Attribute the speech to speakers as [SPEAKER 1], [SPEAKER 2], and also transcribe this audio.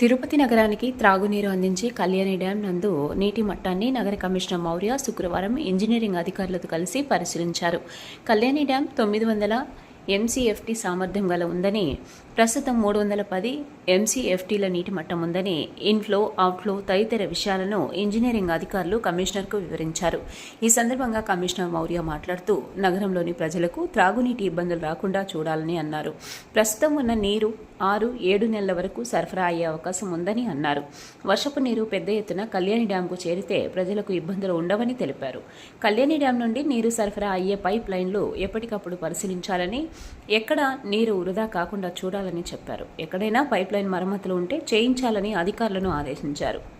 [SPEAKER 1] తిరుపతి నగరానికి త్రాగునీరు అందించే కళ్యాణి డ్యాం నందు నీటి మట్టాన్ని నగర కమిషనర్ మౌర్య శుక్రవారం ఇంజనీరింగ్ అధికారులతో కలిసి పరిశీలించారు. కళ్యాణి డ్యాం తొమ్మిది వందల ఎంసీఎఫ్టీ సామర్థ్యం గల ఉందని ప్రస్తుతం మూడు వందల పది ఎంసీఎఫ్టీల నీటి మట్టం ఉందని ఇన్ఫ్లో అవుట్ఫ్లో తదితర విషయాలను ఇంజనీరింగ్ అధికారులు కమిషనర్కు వివరించారు. ఈ సందర్భంగా కమిషనర్ మౌర్య మాట్లాడుతూ నగరంలోని ప్రజలకు త్రాగునీటి ఇబ్బందులు రాకుండా చూడాలని అన్నారు. ప్రస్తుతం ఉన్న నీరు ఆరు ఏడు నెలల వరకు సరఫరా అయ్యే అవకాశం ఉందని అన్నారు. వర్షపు నీరు పెద్ద ఎత్తున కళ్యాణి డ్యాంకు చేరితే ప్రజలకు ఇబ్బందులు ఉండవని తెలిపారు. కళ్యాణి డ్యాం నుండి నీరు సరఫరా అయ్యే పైప్ లైన్లు ఎప్పటికప్పుడు పరిశీలించాలని ఎక్కడ నీరు వృధా కాకుండా చూడాలని చెప్పారు. ఎక్కడైనా పైప్ లైన్ మరమ్మతులు ఉంటే చేయించాలని అధికారులను ఆదేశించారు.